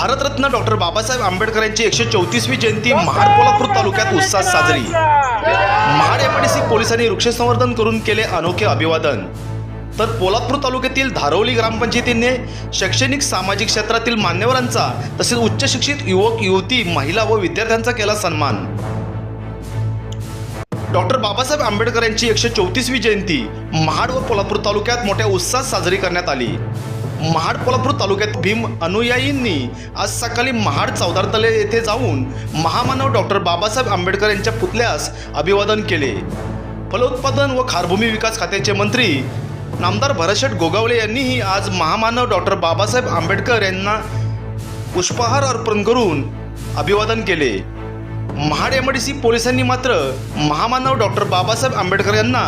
Bharat Ratna doctor Babasaheb Ambedkar यांची एकशे चौतीसवी जयंती महाड कोल्हापूर तालुक्यात उत्साहात साजरी. महाड एमआयडीसी पोलिसांनी वृक्षसंवर्धन करून केले अनोखे अभिवादन. तर पोलादपूर तालुक्यातील धारवली ग्रामपंचायतीने शैक्षणिक सामाजिक क्षेत्रातील मान्यवरांचा तसेच उच्च शिक्षित युवक युवती महिला व विद्यार्थ्यांचा केला सन्मान. डॉक्टर बाबासाहेब आंबेडकर यांची एकशे चौतीसवी जयंती महाड व पोलापूर तालुक्यात मोठ्या उत्साहात साजरी करण्यात आली. महाड कोल्हापूर तालुक्यात भीम अनुयायींनी आज सकाळी महाड चौदार तले येथे जाऊन महामानव डॉक्टर बाबासाहेब आंबेडकर यांच्या पुतल्यास अभिवादन केले. फलोत्पादन व खारभूमी विकास खात्याचे मंत्री नामदार भरशेट गोगावले यांनीही आज महामानव डॉक्टर बाबासाहेब आंबेडकर यांना पुष्पहार अर्पण करून अभिवादन केले. महाड एमडीसी पोलिसांनी मात्र महामानव डॉक्टर बाबासाहेब आंबेडकर यांना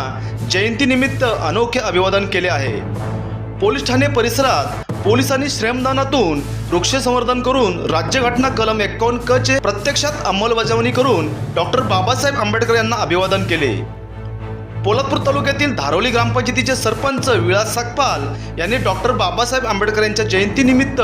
जयंतीनिमित्त अनोखे अभिवादन केले आहे. पोलीस ठाणे परिसरात पोलिसांनी श्रमदानातून वृक्ष संवर्धन करून राज्यघटना कलम एकावन्न क चे प्रत्यक्षात अंमलबजावणी करून डॉक्टर बाबासाहेब आंबेडकर यांना अभिवादन केले. पोलादपूर तालुक्यातील धारोली ग्रामपंचायतीचे सरपंच विलास सागपाल यांनी डॉक्टर बाबासाहेब आंबेडकर यांच्या जयंतीनिमित्त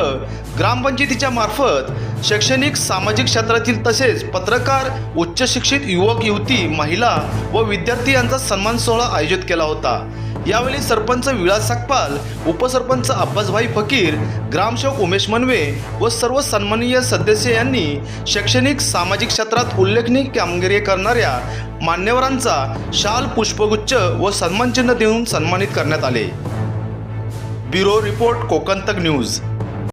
ग्रामपंचायतीच्या मार्फत शैक्षणिक सामाजिक क्षेत्रातील तसेच पत्रकार उच्च शिक्षित युवक युवती महिला व विद्यार्थी यांचा सन्मान सोहळा आयोजित केला होता. यावेळी सरपंच विलास साकपाल उपसरपंच अब्बासभाई फकीर ग्रामसेवक उमेश मनवे व सर्व सन्माननीय सदस्य यांनी शैक्षणिक सामाजिक क्षेत्रात उल्लेखनीय कामगिरी करणाऱ्या मान्यवरांचा शाल पुष्पगुच्छ व सन्मानचिन्ह देऊन सन्मानित करण्यात आले. Bureau report Kokantak news.